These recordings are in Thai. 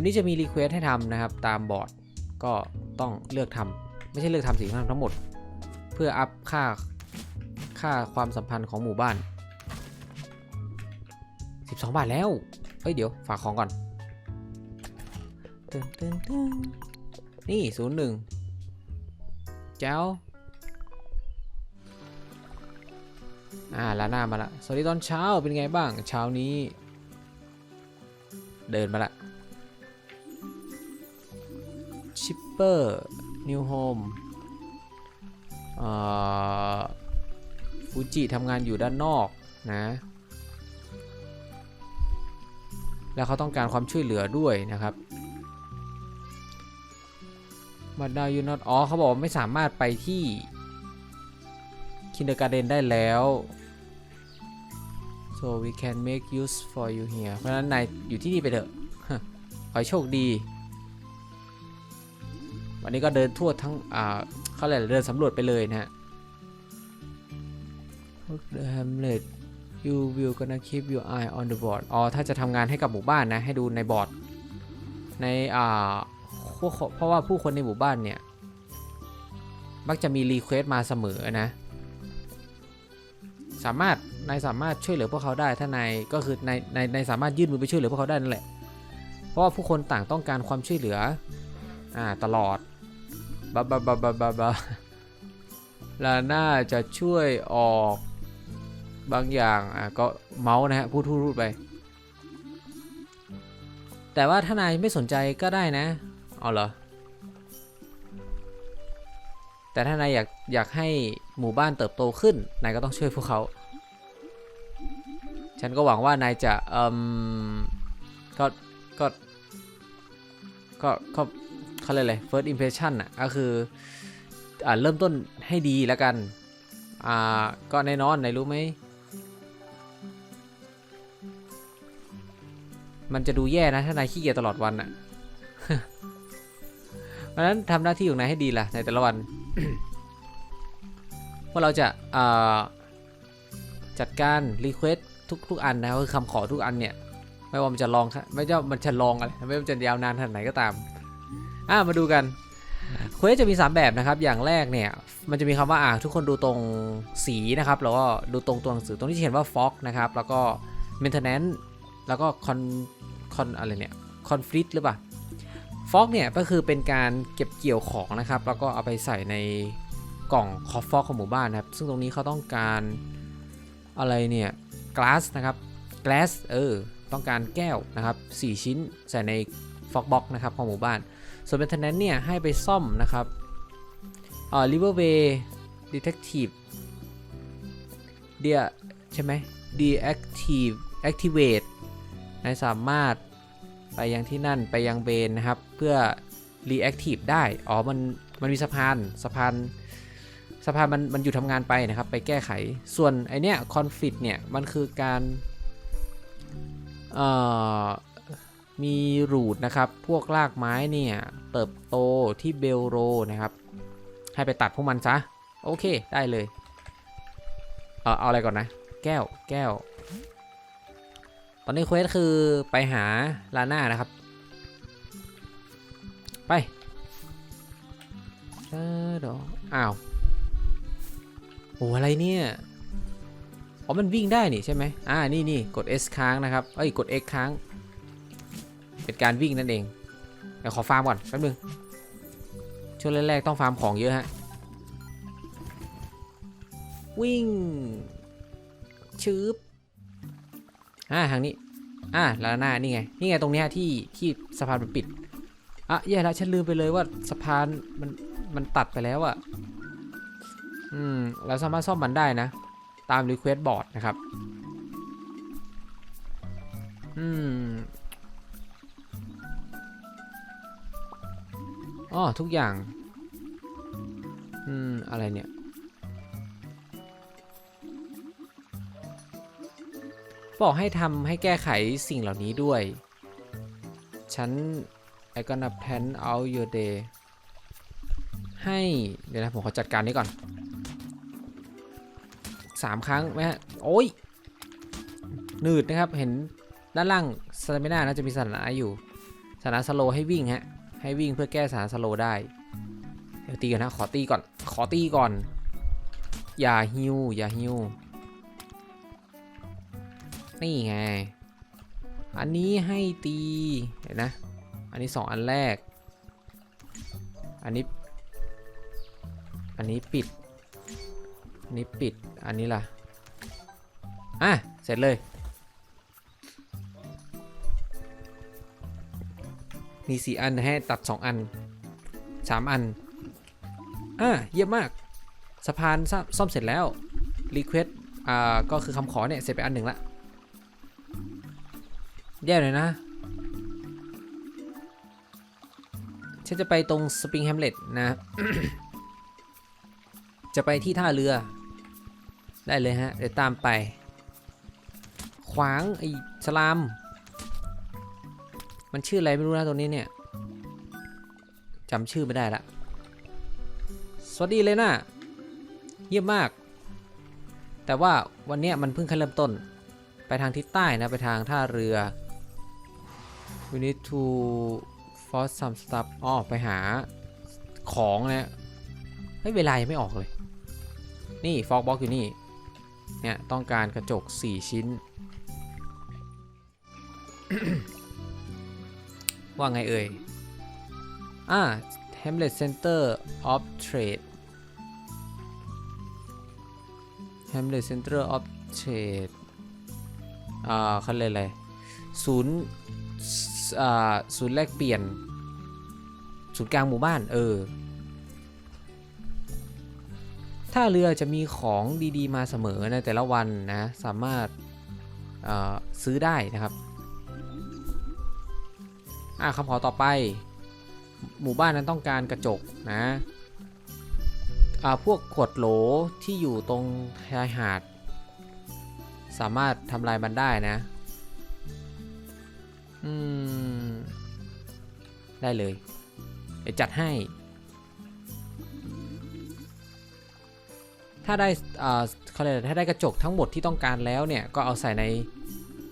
มนี้จะมีรีเควสให้ทำนะครับ ตามบอร์ดก็ต้องเลือกทำไม่ใช่เลือกทำสิทำทั้งหมด เพื่ออัพค่าค่าความสัมพันธ์ของหมู่บ้าน 12 บาทแล้ว เอ้ยเดี๋ยวฝากของก่อนตึ้งตึ้งตึ้งนี่01เจ้าอ่าลาหน้ามาละ สวัสดีตอนเช้าเป็นไงบ้าง เช้านี้ เดินมาละ ปอร์นิวโฮมฟูจิทำงานอยู่ด้านนอกนะ แล้วเขาต้องการความช่วยเหลือด้วยนะครับบัดดายูนอตอ๋อเขาบอกไม่สามารถไปที่คินเดอร์การ์เดนได้แล้ว so we can make use for you here เพราะนั้นนายอยู่ที่นี่ไปเถอะขอโชคดี วันนี้ก็เดินทั่วทั้งอ่าเขาเรียกอะไรเดินสำรวจไปเลยนะฮะ the hamlet you will gonna keep your eye on the board อ๋อ ถ้าจะทำงานให้กับหมู่บ้านนะ ให้ดูในบอร์ด ในอ่าเพราะว่าผู้คนในหมู่บ้านเนี่ย มักจะมีรีเควสมาเสมอนะ สามารถ นายสามารถช่วยเหลือพวกเขาได้ ถ้านาย ก็คือนายนายนายสามารถยื่นมือไปช่วยเหลือพวกเขาได้นั่นแหละ เพราะว่าผู้คนต่างต้องการความช่วยเหลือ อ่า ตลอด บะบะบะบะบะบะลาน่าจะช่วยออกบางอย่างอะก็เมาส์นะฮะพูดพูดพูดไป แต่ว่าถ้านายไม่สนใจก็ได้นะเอาเหรอแต่ถ้านายอยากอยากให้หมู่บ้านเติบโตขึ้นนายก็ต้องช่วยพวกเขา ฉันก็หวังว่านายจะเอ่มก็ก็ก็ก็ เขาเรียกอะไร first impression อะก็คืออ่าเริ่มต้นให้ดีแล้วกัน อ่า ก็แน่นอนนายรู้ไหมมันจะดูแย่นะถ้านายขี้เกียจตลอดวันอะเพราะฉะนั้นทำหน้าที่ของนายให้ดีล่ะในแต่ละวันพวกเราจะอ่าจัดการรีเควสทุกทุกอันนะครับคือคำขอทุกอันเนี่ย ไม่ว่ามันจะลองไม่ว่ามันจะลองอะไรไม่ว่ามันจะยาวนานขนาดไหนก็ตาม อะมาดูกันเควสจะมี 3 แบบนะครับ อย่างแรกเนี่ยมันจะมีคำว่าอ่าทุกคนดูตรงสีนะครับแล้วก็ดูตรงตัวหนังสือตรงที่เขียนว่า fog นะครับ แล้วก็ maintenance แล้วก็ con con อะไรเนี่ย conflict หรือเปล่า fog เนี่ยก็คือเป็นการเก็บเกี่ยวของนะครับ แล้วก็เอาไปใส่ในกล่องคอฟฟอกของหมู่บ้านนะครับ ซึ่งตรงนี้เขาต้องการอะไรเนี่ย glass นะครับ glass เออต้องการแก้วนะครับ 4 ชิ้นใส่ใน fog box นะครับของหมู่บ้าน ส่วน maintenance เนี่ย ให้ไปซ่อมนะครับเอ่อ riverway detective เดียใช่ไหม deactive activate นายสามารถไปยังที่นั่นไปยังเบนนะครับ เพื่อ reactive ได้ อ๋อ มันมันมีสะพานสะพานสะพานมันมันอยู่ทำงานไปนะครับ ไปแก้ไข ส่วนไอเนี้ย conflict เนี่ย มันคือการเอ่อ มีรูทนะครับ พวกรากไม้เนี่ยเติบโตที่เบลโรนะครับ ให้ไปตัดพวกมันซะ โอเคได้เลย เออเอาอะไรก่อนนะ แก้วแก้ว ตอนนี้เควสคือไปหาลาน่านะครับ ไปเอออ้าว โอ้อะไรเนี่ย อ๋อ มันวิ่งได้นี่ใช่ไหมอ่า นี่นี่กด S ค้างนะครับ เอ้ย กด X ค้าง เป็นการวิ่งนั่นเองเดี๋ยวขอฟาร์มก่อนแป๊บนึงช่วงแรกๆต้องฟาร์มของเยอะฮะวิ่งชืบอ่าทางนี้อ่าลาน่านี่ไงนี่ไงตรงเนี้ยที่ที่สะพานมันปิดอะแย่แล้วฉันลืมไปเลยว่าสะพานมันมันตัดไปแล้วอะอืมเราสามารถซ่อมมันได้นะ ตาม Request Board นะครับ อืม อ๋อทุกอย่าง อืม อะไรเนี่ย บอกให้ทำให้แก้ไขสิ่งเหล่านี้ด้วย ฉัน I gonna plan out your day ให้ เดี๋ยวนะ ผมขอจัดการนี้ก่อนสามครั้งไหมฮะ โอ้ยหนืดนะครับ เห็นด้านล่างสตามิน่าน่าจะมีสถานะอยู่สถานะสโลให้วิ่งฮะ ให้วิ่งเพื่อแก้สถานสโลได้ เดี๋ยวตีกันนะ ขอตีก่อน ขอตีก่อน อย่าฮิวอย่าฮิวนี่ไง อันนี้ให้ตีเห็นนะ อันนี้สองอันแรก อันนี้ อันนี้ปิด อันนี้ปิด อันนี้ล่ะ อะ เสร็จเลย มีสี่อันให้ตัดสองอันสามอัน อะเยี่ยมมาก สะพานซ่อมซ่อมเสร็จแล้ว รีเควสอ่า ก็คือคำขอเนี่ย เสร็จไปอันหนึ่งละ แย่เลยนะ ฉันจะไปตรงสปริงแฮมเล็ตนะ จะไปที่ท่าเรือ ได้เลยฮะ เดี๋ยวตามไป ขวาง ไอ้สลาม มันชื่ออะไรไม่รู้นะตัวนี้เนี่ยจำชื่อไม่ได้ละ สวัสดีเลยนะเยี่ยมมาก แต่ว่าวันนี้มันเพิ่งแค่เริ่มต้น ไปทางทิศใต้นะ ไปทางท่าเรือ we need to force some stuff อ๋อไปหาของนะเฮ้ยเวลายังไม่ออกเลย นี่ฟอกบ็อกอยู่นี่ เนี่ย ต้องการกระจก 4 ชิ้น ว่าไงเอ่ย อ่า Hamlet Center of Trade Hamlet Center of Trade อ่าเขาเรียกอะไร ศูนย์ อ่า ศูนย์แลกเปลี่ยน ศูนย์กลางหมู่บ้าน เออท่าเรือจะมีของดีๆ มาเสมอในแต่ละวันนะ สามารถอ่อซื้อได้นะครับ อะคำขอต่อไป หมู่บ้านนั้นต้องการกระจกนะอ่าพวกขวดโหลที่อยู่ตรงชายหาด สามารถทำลายมันได้นะ อืม ได้เลยเดี๋ยวจัดให้ ถ้าได้อ่าเขาเรียกถ้าได้กระจกทั้งหมดที่ต้องการแล้วเนี่ย ก็เอาใส่ใน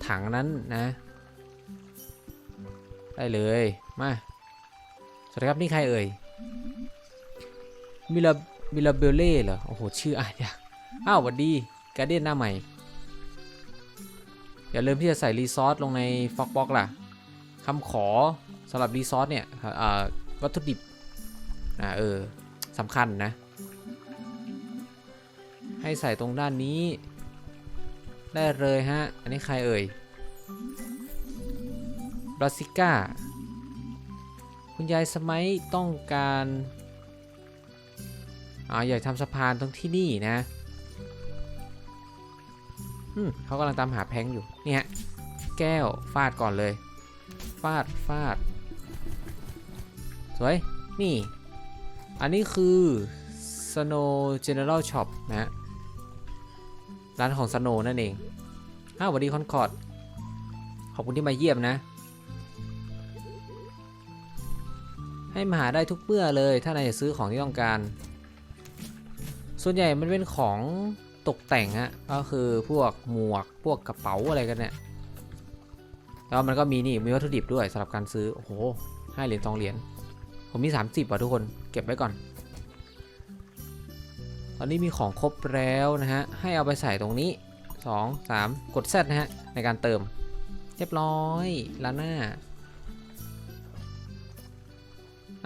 ถังนั้นนะ ได้เลย มา สวัสดีครับ นี่ใครเอ่ย มิลามิลาเบลเล่เหรอ โอ้โห ชื่ออ่านยากอ้าวสวัสดี การเดียนหน้าใหม่ อย่าลืมที่จะใส่รีซอสลงในฟอกบ็อกล่ะคำขอสำหรับรีซอสเนี่ยอ่าวัตถุดิบอ่าเออสำคัญนะ ให้ใส่ตรงด้านนี้ ได้เลยฮะ อันนี้ใครเอ่ยาซิก้า คุณยายสมัยต้องการอ่าอยากทำสะพานตรงที่นี่นะอืมเขากำลังตามหาแพงอยู่ เนี่ฮะแก้วฟาดก่อนเลย ฟาดฟาด สวย นี่ อันนี้คือ Snow General Shop นะฮะร้านของ Snow นั่นเองอ้าวสวัสดีคอนคอร์ดขอบคุณที่มาเยี่ยมนะ ให้มาหาได้ทุกเมื่อเลย ถ้านายจะซื้อของที่ต้องการ ส่วนใหญ่มันเป็นของตกแต่งฮะก็คือพวกหมวกพวกกระเป๋าอะไรกันเนี่ยแล้วมันก็มีนี่มีวัตถุดิบด้วยสำหรับการซื้อ โอ้โหให้เหรียญทองเหรียญผมมี 30ว่ะทุกคนเก็บไว้ก่อน ตอนนี้มีของครบแล้วนะฮะ ให้เอาไปใส่ตรงนี้ 2 3 กด Z นะฮะ ในการเติม เรียบร้อยล้าน่า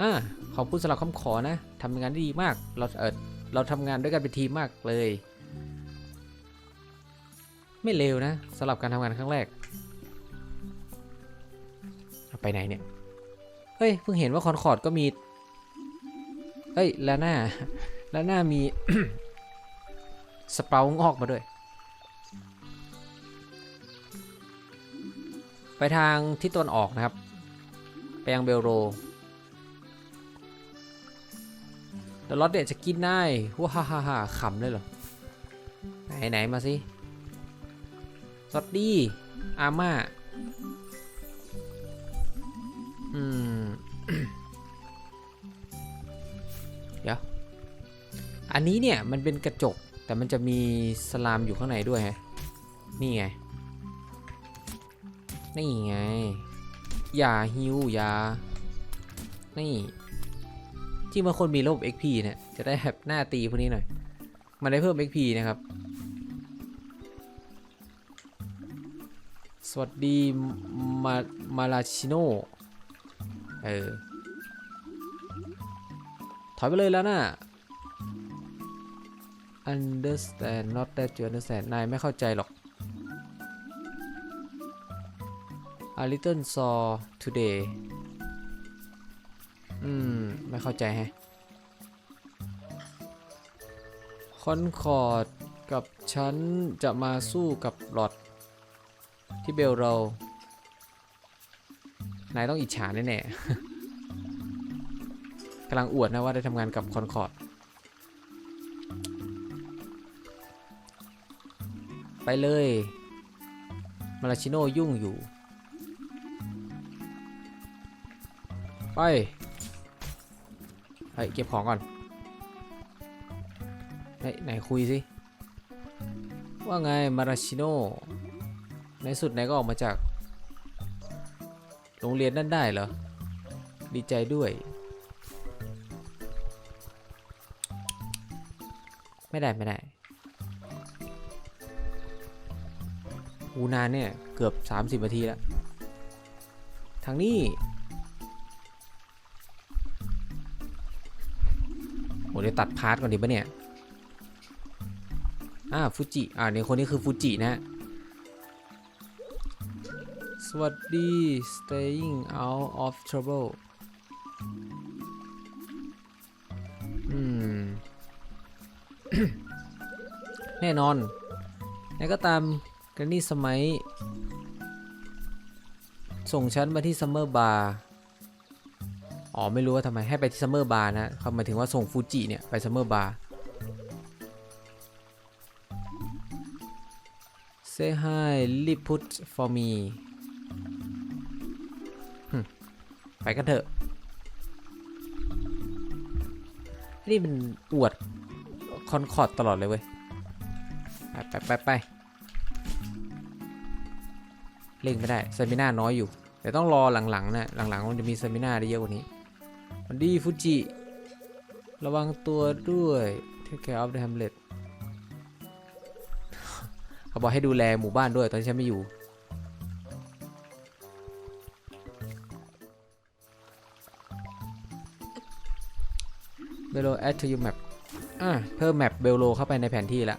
อ่าขอบคุณสำหรับคำขอนะทำงานได้ดีมาก เราเออเราทำงานด้วยกันเป็นทีมมากเลย ไม่เลวนะสำหรับการทำงานครั้งแรก ไปไหนเนี่ย เฮ้ย เพิ่งเห็นว่าคอนคอร์ดก็มี เฮ้ย แลาน่าแลาน่ามี สเปางอกมาด้วย ไปทางทิศตะวันออกนะครับ ไปยังเบลโร เดี๋ยวรถเด็ดจะกินได้ว้าฮ่าฮ่าขำเลยเหรอ ไหนไหนมาสิสวัสดีอาม่า อืม เดี๋ยว อันนี้เนี่ยมันเป็นกระจก แต่มันจะมีสลามอยู่ข้างในด้วยฮะ นี่ไง นี่ไง อย่าฮิวอย่า นี่ ที่มันคนมีระบบ XP เนี่ยจะได้แบบหน้าตีพวกนี้หน่อย มันได้เพิ่ม XP นะครับ สวัสดี มามาลาชิโนเออ ถอยไปเลยแล้วนะ understand not that you understand นายไม่เข้าใจหรอก a little saw today อืม ไม่เข้าใจแฮะคอนคอร์ดกับฉันจะมาสู้กับหลอดที่เบลเรา นายต้องอิจฉาแน่ๆกำลังอวดนะว่าได้ทำงานกับคอนคอร์ด ไปเลย มาราชิโนยุ่งอยู่ ไป ฮ้ยเก็บของก่อนไหนไหนคุยสิ ว่าไงมาราชิโน่ในสุดไหนก็ออกมาจาก โรงเรียนนั่นได้เหรอ ดีใจด้วย ไม่ได้ไม่ได้อูนานเนี่ย เกือบ 30นาทีแล้ว ทางนี้ เดี๋ยวตัดพาร์ทก่อนดีปะเนี่ย อ่าฟูจิ อ่าเนี่ยคนนี้คือฟูจินะ สวัสดี staying out of trouble อืม แน่นอนไหนก็ตามกันนี่สมัย ส่งฉันมาที่ซัมเมอร์บาร์ อ๋อไม่รู้ว่าทำไมให้ไปที่ซัมเมอร์บาร์นะเขาหมายถึงว่าส่งฟูจิเนี่ยไปซัมเมอร์บาร์ say hi leave put for me ไปกันเถอะ นี่มันอวดคอนคอร์ดตลอดเลยเว้ย ไปไปไปไปเล่งไม่ได้เซมิน่าน้อยอยู่ แต่ต้องรอหลังๆนะหลังๆมันจะมีเซมิน่าได้เยอะกว่านี้ วันดีฟูจิ ระวังตัวด้วย take care of the hamlet เขาบอกให้ดูแลหมู่บ้านด้วยตอนที่ฉันไม่อยู่ เบลโล add to your map อะเพิ่มแมปเบลโลเข้าไปในแผนที่ละ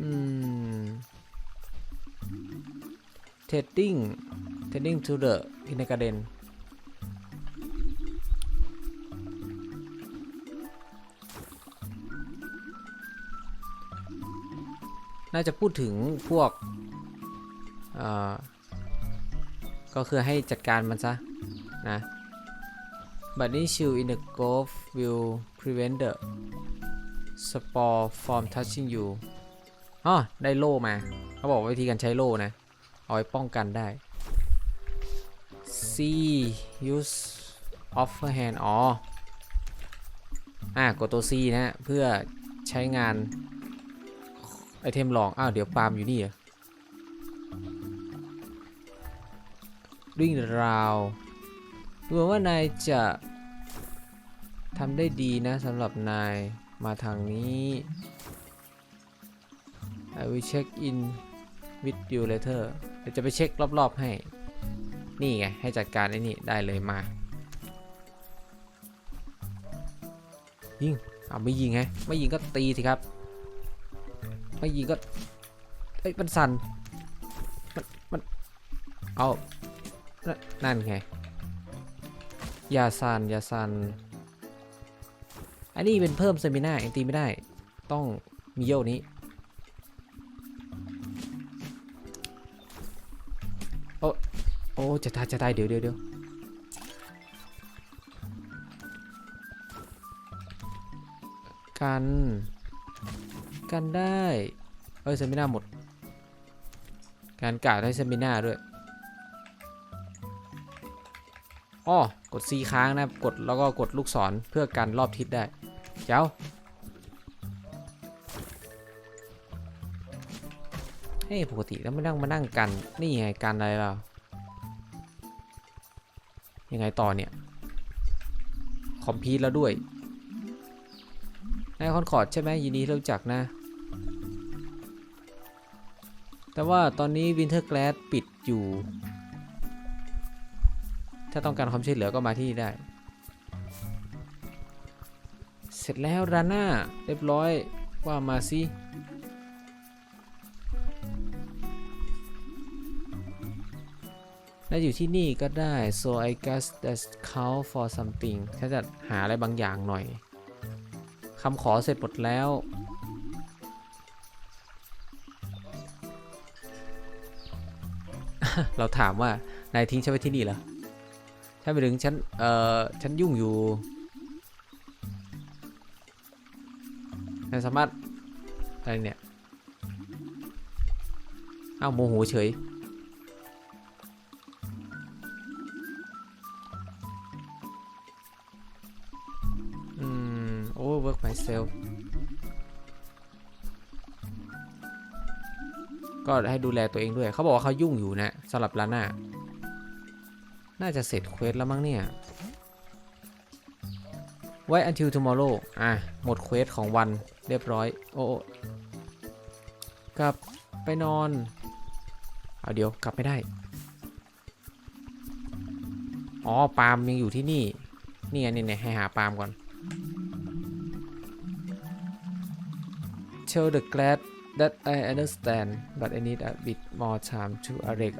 อืม Heading Heading to the Kindergarten น่าจะพูดถึงพวกก็คือให้จัดการมันซะ นะ but this shield in the grove will prevent the spore from touching you อ๋อได้โล่มา เขาบอกวิธีการใช้โล่นะ เอาไว้ป้องกันได้ use offer hand อ๋อ อะกดตัว C นะฮะ เพื่อใช้งาน ไอเทมลองอ้าว เดี๋ยวปาล์มอยู่นี่เหรอ Ring round ดูเหมือนว่านายจะทำได้ดีนะสำหรับนายมาทางนี้ I will check in with you later เดี๋ยวจะไปเช็ครอบ ๆ ให้ นี่ไง ให้จัดการไอ้นี่ได้เลยมา ยิงเอาไม่ยิงไงไม่ยิงก็ตีสิครับ ไม่ยิงก็เอ้ยมันสั่นมันมันเอานนั่นไงยาซันยาซันอันนี้เป็นเพิ่มเซมิน่าเองตีไม่ได้ ต้องมีโยกนี้ อ้จะตายจะตายเดี๋ยวเดี๋ยวเดี๋ยวกัน กันได้ เอ้ยเซมิน่าหมด การกาดให้เซมิน่าด้วยอ้อกด C ค้างนะ กดแล้วก็กดลูกศรเพื่อกันรอบทิศได้ เจ้า เฮ้ยปกติแล้วไม่นั่งมานั่งกัน นี่ไงกันอะไรล่ะ ยังไงต่อเนี่ยคอมพิวแล้วด้วยนายคอนคอร์ดใช่ไหมยินดีรู้จักนะ แต่ว่าตอนนี้วินเทอร์แกลดปิดอยู่ ถ้าต้องการความช่วยเหลือก็มาที่นี่ได้ เสร็จแล้วราน่าเรียบร้อยว่ามาสิ และอยู่ที่นี่ก็ได้ so I guess that's count for something ถ้าจะหาอะไรบางอย่างหน่อยคำขอเสร็จหมดแล้ว เราถามว่านายทิ้งฉันไว้ที่นี่เหรอถ้าไปถึงฉัน เอ่อ ฉันยุ่งอยู่นายสามารถอะไรเนี่ย อ้าวโมโหเฉย self ก็ให้ดูแลตัวเองด้วย เขาบอกว่าเขายุ่งอยู่นะสำหรับลาน่าน่าจะเสร็จเควสแล้วมั้งเนี่ย ไว้ until tomorrow อะ หมดเควสของวันเรียบร้อย โอ้กลับไปนอน เอาเดี๋ยวกลับไม่ได้ อ๋อ ปาล์มยังอยู่ที่นี่ นี่ไงนี่ไงให้หาปาล์มก่อน Tell the glad that I understand but I need a bit more time to arrange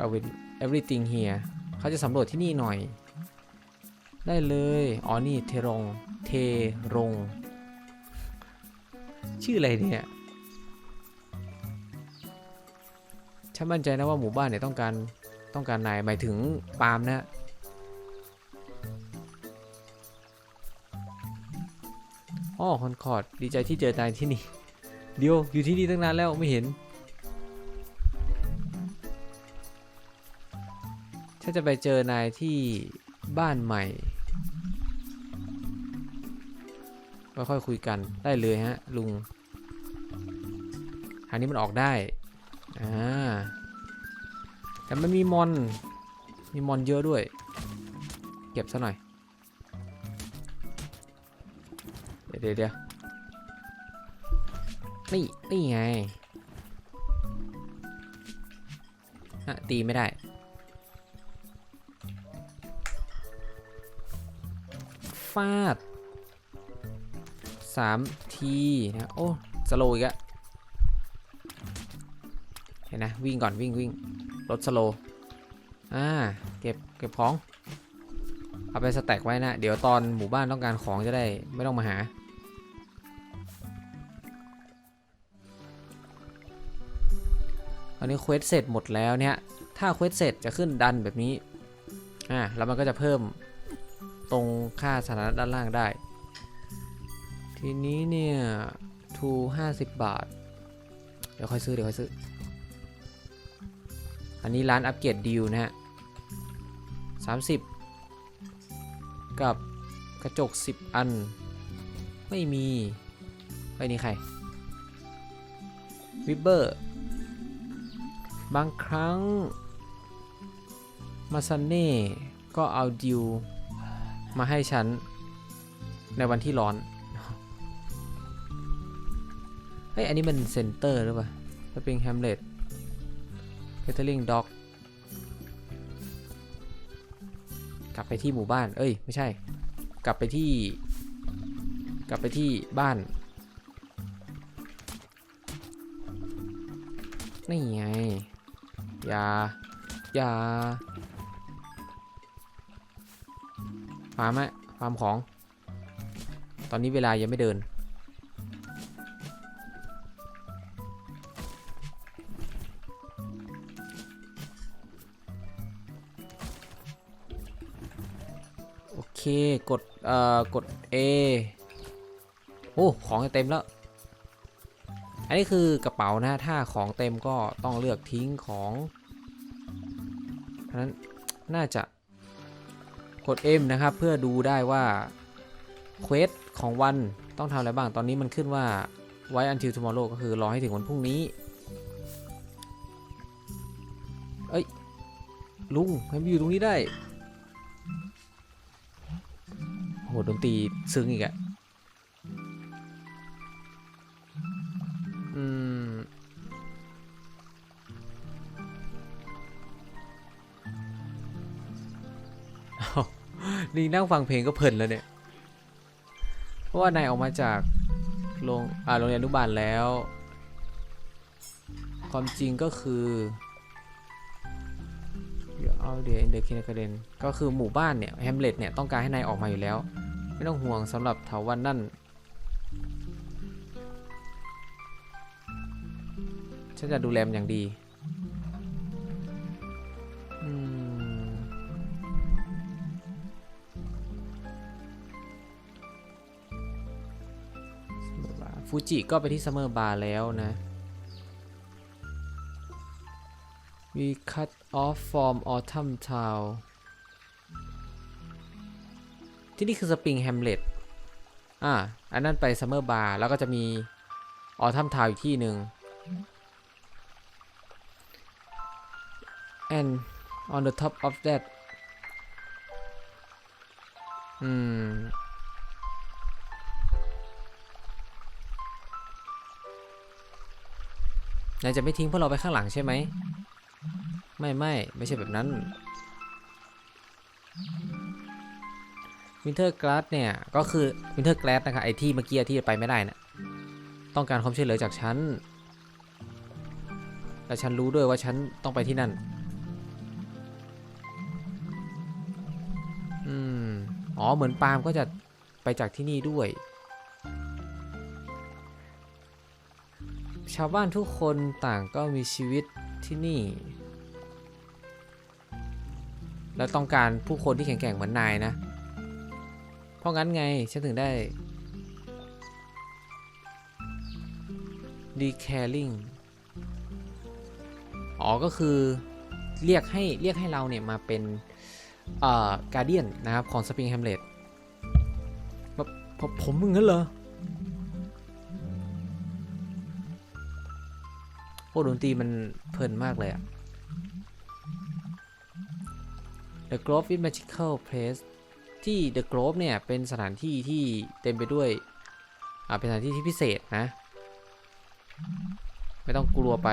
everything here เขาจะสำรวจที่นี่หน่อย ได้เลย อ๋อ นี่เทรง เทรง ชื่ออะไรเนี่ยฉันมั่นใจนะว่าหมู่บ้านเนี่ยต้องการต้องการนายหมายถึงปาล์มนะอ๋อคอนคอร์ดดีใจที่เจอนายที่นี่ เดี๋ยวอยู่ที่นี่ตั้งนานแล้วไม่เห็น ถ้าจะไปเจอนายที่บ้านใหม่ก็ค่อยคุยกันได้เลยฮะ ลุงทางนี้มันออกได้ อ่า แต่มันมีมอน มีมอนเยอะด้วย เก็บซะหน่อย เดี๋ยวเดี๋ยว นี่ นี่ไงอะตีไม่ได้ ฟาดสามทีนะ โอ้ สโลอีกอะเห็นนะ วิ่งก่อนวิ่งวิ่งรถสโลอ่า เก็บ เก็บของ เอาไปสแต็กไว้นะ เดี๋ยวตอนหมู่บ้านต้องการของจะได้ไม่ต้องมาหา ตอนนี้เควสเสร็จหมดแล้วเนี่ยถ้าเควสเสร็จจะขึ้นดันแบบนี้อ่าแล้วมันก็จะเพิ่มตรงค่าสถานะด้านล่างได้ ทีนี้เนี่ยทูห้าสิบบาท เดี๋ยวค่อยซื้อเดี๋ยวค่อยซื้อ อันนี้ร้านอัปเกรดดีลนะฮะสามสิบกับกระจก 10 อัน ไม่มี ไปนี่ใครวิบเบอร์ บางครั้งมาซันเน่ก็เอาดิวมาให้ฉัน ในวันที่ร้อน เฮ้ย อันนี้มันเซนเตอร์หรือเปล่าสปริงแฮมเล็ตเคทเทอริงด็อก กลับไปที่หมู่บ้าน เอ้ย ไม่ใช่ กลับไปที่ กลับไปที่บ้าน นี่ไง อย่า อย่าฟาร์มอะฟาร์มของ ตอนนี้เวลายังไม่เดิน โอเค กด เอ่อ กด A โอ้ ของเต็มแล้ว อันนี้คือกระเป๋านะถ้าของเต็มก็ต้องเลือกทิ้งของเพราะฉะนั้นน่าจะกด M นะครับ เพื่อดูได้ว่าเควสของวันต้องทำอะไรบ้าง ตอนนี้มันขึ้นว่าไว้ until tomorrow ก็คือรอให้ถึงวันพรุ่งนี้เฮ้ย ลุงให้มอยู่ตรงนี้ได้โอ้โหดนตรีซึ้งอีกอะ อืม นี่นั่งฟังเพลงก็เพลินแล้วเนี่ย เพราะว่านายออกมาจากโรงอ่าโรงเรียนอนุบาลแล้ว ความจริงก็คือ เอาเดียนเดคินกระเด็นก็คือหมู่บ้านเนี่ยแฮมเล็ตเนี่ย ต้องการให้นายออกมาอยู่แล้ว ไม่ต้องห่วงสำหรับเถาวันนั่น ฉันจะดูแลมันอย่างดีอืมฟูจิก็ไปที่ซัมเมอร์บาร์แล้วนะ We cut off from autumn town ที่นี่คือสปริงแฮมเล็ตอ่า อันนั้นไปซัมเมอร์บาร์แล้วก็จะมีออทัมทาวอีกที่หนึ่ง and on the top of that อืมนายจะไม่ทิ้งพวกเราไปข้างหลังใช่ไหม ไม่ไม่ไม่ใช่แบบนั้น วินเทอร์ก s าสเนี่ย ก็คือวินเทอร์ก s าสนะครับไอที่เมื่อกี้ที่ไปไม่ได้นะ่ะต้องการความช่วยเหลือจากฉัน และฉันรู้ด้วยว่าฉันต้องไปที่นั่น อ๋อเหมือนปาล์มก็จะไปจากที่นี่ด้วย ชาวบ้านทุกคนต่างก็มีชีวิตที่นี่ และต้องการผู้คนที่แข็งแกร่งเหมือนนายนะ เพราะงั้นไงฉันถึงได้ decaring อ๋อก็คือเรียกให้เรียกให้เราเนี่ยมาเป็น การเดียนนะครับของ Spring Hamlet แบบผมมึงงั้นเหรอโอ้ดนตรีมันเพลินมากเลยอะ The Grove is magical place ที่ The Grove เนี่ย เป็นสถานที่ที่เต็มไปด้วย อ่า เป็นสถานที่ที่พิเศษนะ ไม่ต้องกลัวไป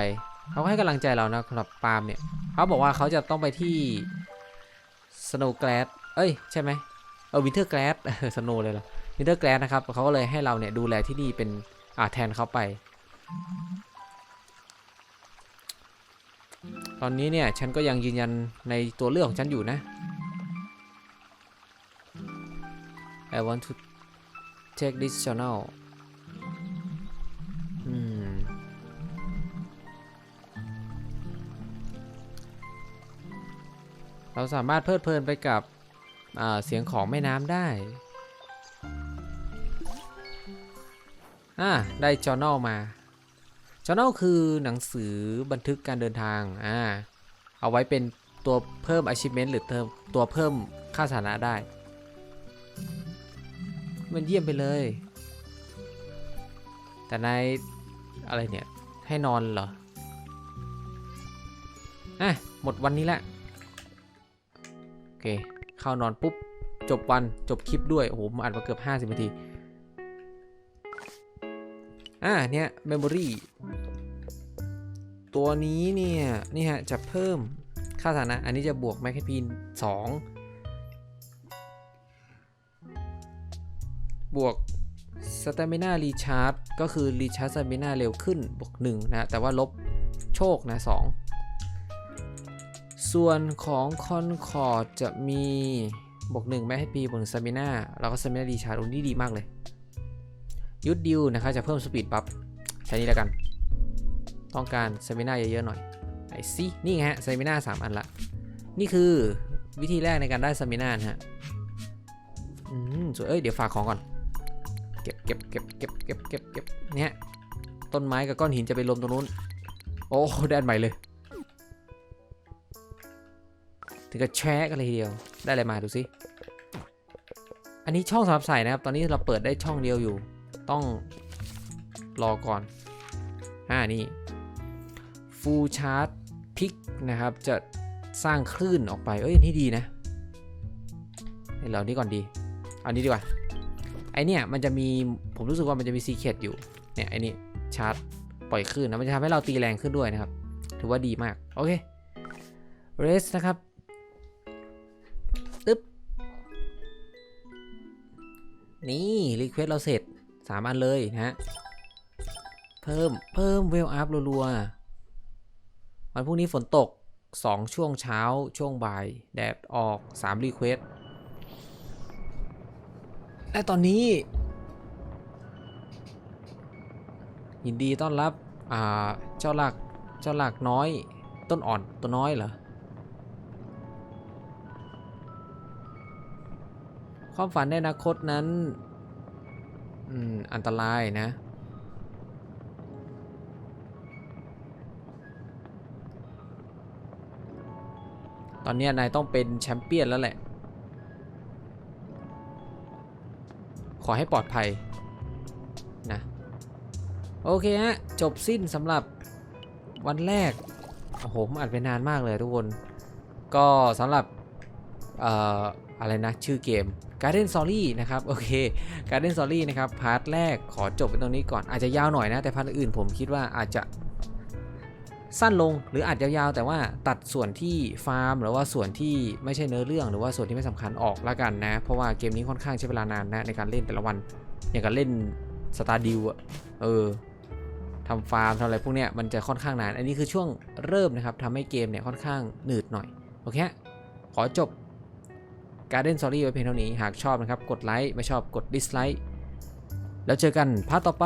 เขาให้กำลังใจเรานะสำหรับปาล์มเนี่ย เขาบอกว่าเขาจะต้องไปที่ Snow Glass เอ้ย ใช่ไหมเออ Winter Glass เออ Snow เลยเหรอ Winter Glass นะครับเขาก็เลยให้เราเนี่ยดูแลที่นี่เป็นอ่าแทนเขาไป ตอนนี้เนี่ยฉันก็ยังยืนยันในตัวเลือกของฉันอยู่นะ I want to take this channel เราสามารถเพลิดเพลินไปกับเสียงของแม่น้ำได้อ่าได้ journal มา journal คือหนังสือบันทึกการเดินทางอ่าเอาไว้เป็นตัวเพิ่ม achievement หรือเติมตัวเพิ่มค่าสถานะได้ มันเยี่ยมไปเลย แต่ในายอะไรเนี่ย ให้นอนเหรออะหมดวันนี้แหละ เค เข้านอนปุ๊บ จบวันจบคลิปด้วย โอ้โหมาอัดมาเกือบ 50นาที อ่าเนี่ย memory ตัวนี้เนี่ย นี่ฮะ จะเพิ่มค่าฐานะ อันนี้จะบวกแมคคพีน2บวก stamina recharge ก็คือ recharge stamina เร็วขึ้นบวก1นะ แต่ว่าลบโชคนะ2 ส่วนของ Concord จะมีบวก1แมคคพีบวก1 stamina แล้วก็ stamina recharge โอ้นี่ดีมากเลย ยุดดิวนะครับจะเพิ่มสปีดบัฟใช้นี้แล้วกัน ต้องการเซมินาเยอะๆหน่อยไหนสินี่ไงฮะเซมินาสามอันละ นี่คือวิธีแรกในการได้เซมินาฮะอืมสวยเอ้ยเดี๋ยวฝากของก่อน เก็บเก็บเก็บเก็บเก็บเก็บเก็บเนี่ยต้นไม้กับก้อนหินจะไปรวมตรงนู้น โอ้ได้อันใหม่เลย งกับแชะกันเลยทีเดียว ได้อะไรมาดูสิ อันนี้ช่องสำหรับใส่นะครับ ตอนนี้เราเปิดได้ช่องเดียวอยู่ ต้องรอก่อน อ่า นี่ Full Charge Pick นะครับ จะสร้างคลื่นออกไป เอ้ยอันนี่ดีนะเดี๋ยวเรานี่ก่อนดี เอานี้ดีกว่า ไอเนี่ยมันจะมี ผมรู้สึกว่ามันจะมีซีเคดอยู่ เนี่ยไอนี่ชาร์จปล่อยคลื่นนะ มันจะทำให้เราตีแรงขึ้นด้วยนะครับ ถือว่าดีมาก โอเคเรสนะครับ นี่รีเควสเราเสร็จสามอันเลยนะฮะ เพิ่มเพิ่มเวลอัพรัวๆวันพรุ่งนี้ฝนตก 2 ช่วงเช้าช่วงบ่าย แดดออก3รีเควสและตอนนี้ ยินดีต้อนรับ อ่า เจ้าหลักเจ้าหลักน้อย ต้นอ่อนตัวน้อยเหรอ ความฝันในอนาคตนั้นอืมอันตรายนะ ตอนนี้นายต้องเป็นแชมเปี้ยนแล้วแหละ ขอให้ปลอดภัยนะ โอเคฮะ จบสิ้นสำหรับวันแรก โอ้โหผมอัดไปนานมากเลยทุกคน ก็สำหรับ เอ่อ อะไรนะ ชื่อเกม Garden Story นะครับ โอเค Garden Story นะครับ พาร์ทแรกขอจบไปตรงนี้ก่อนอาจจะยาวหน่อยนะ แต่พาร์ทอื่นผมคิดว่าอาจจะสั้นลงหรืออาจยาวๆ แต่ว่าตัดส่วนที่ฟาร์ม หรือว่าส่วนที่ไม่ใช่เนื้อเรื่องหรือว่าส่วนที่ไม่สำคัญออกละกันนะ เพราะว่าเกมนี้ค่อนข้างใช้เวลานานนะในการเล่นแต่ละวัน อย่างกับเล่นสตาร์ดิวอะเออทำฟาร์มทำอะไรพวกเนี้ยมันจะค่อนข้างนาน อันนี้คือช่วงเริ่มนะครับทำให้เกมเนี่ยค่อนข้างหนืดหน่อย โอเคฮะขอจบ Garden Story ไว้เพียงเท่านี้ หากชอบนะครับ กดไลค์ ไม่ชอบกดดิสไลค์ แล้วเจอกันพาร์ทต่อไป